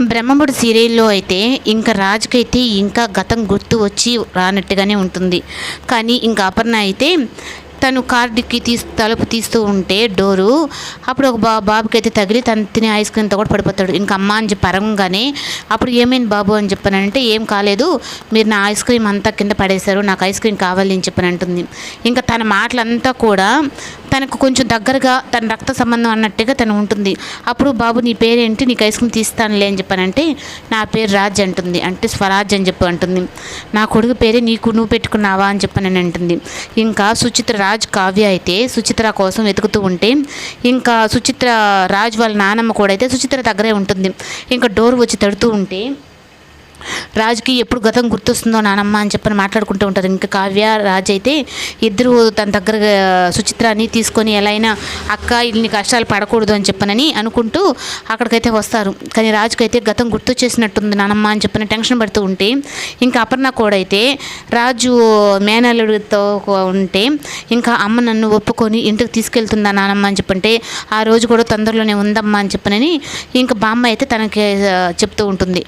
బ్రహ్మముడు సీరియల్లో అయితే ఇంకా రాజుకైతే ఇంకా గతం గుర్తు వచ్చి రానట్టుగానే ఉంటుంది. కానీ ఇంకా అపర్ణ అయితే తను కార్డుకి తీసి తలుపు తీస్తూ ఉంటే డోరు అప్పుడు ఒక బా బాబుకి అయితే తగిలి తను తినే ఐస్ క్రీమ్తో కూడా పడిపోతాడు. ఇంకా అమ్మ అని చెప్పి అరగంగానే అప్పుడు ఏమైంది బాబు అని చెప్పానంటే ఏం కాలేదు మీరు నా ఐస్ క్రీమ్ అంతా కింద పడేశారు నాకు ఐస్ క్రీమ్ కావాలి అని చెప్పని అంటుంది ఇంకా తన మాటలంతా కూడా తనకు కొంచెం దగ్గరగా తన రక్త సంబంధం అన్నట్టుగా తను ఉంటుంది. అప్పుడు బాబు నీ పేరేంటి? నీకు ఐస్ క్రీమ్ తీస్తానులే అని చెప్పానంటే నా పేరు రాజ్ అంటుంది. అంటే స్వరాజ్ అని చెప్పి అంటుంది. నా కొడుకు పేరే నీకు నువ్వు పెట్టుకున్నావా అని చెప్పని అంటుంది. ఇంకా సుచిత్ర రాజ్ కావ్య అయితే సుచిత్ర కోసం వెతుకుతూ ఉంటే ఇంకా సుచిత్ర రాజ్ వాళ్ళ నానమ్మ కూడా అయితే సుచిత్ర దగ్గరే ఉంటుంది. ఇంకా డోర్ వచ్చి తడుతూ ఉంటే రాజుకి ఎప్పుడు గతం గుర్తొస్తుందో నానమ్మ అని చెప్పని మాట్లాడుకుంటూ ఉంటారు. ఇంకా కావ్య రాజు అయితే ఇద్దరు తన దగ్గర సుచిత్రాన్ని తీసుకొని ఎలా అయినా అక్క ఇన్ని కష్టాలు పడకూడదు అని చెప్పనని అనుకుంటూ అక్కడికైతే వస్తారు. కానీ రాజుకైతే గతం గుర్తు చేసినట్టుంది నానమ్మ అని చెప్పని టెన్షన్ పడుతూ ఉంటే ఇంకా అపర్ణ కూడా అయితే రాజు మేనల్లుడితో ఉంటే ఇంకా అమ్మ నన్ను ఒప్పుకొని ఇంటికి తీసుకెళ్తుందా నానమ్మ అని చెప్పంటే ఆ రోజు కూడా తొందరలోనే ఉందమ్మా అని చెప్పనని ఇంకా బామ్మ అయితే తనకి చెప్తూ ఉంటుంది.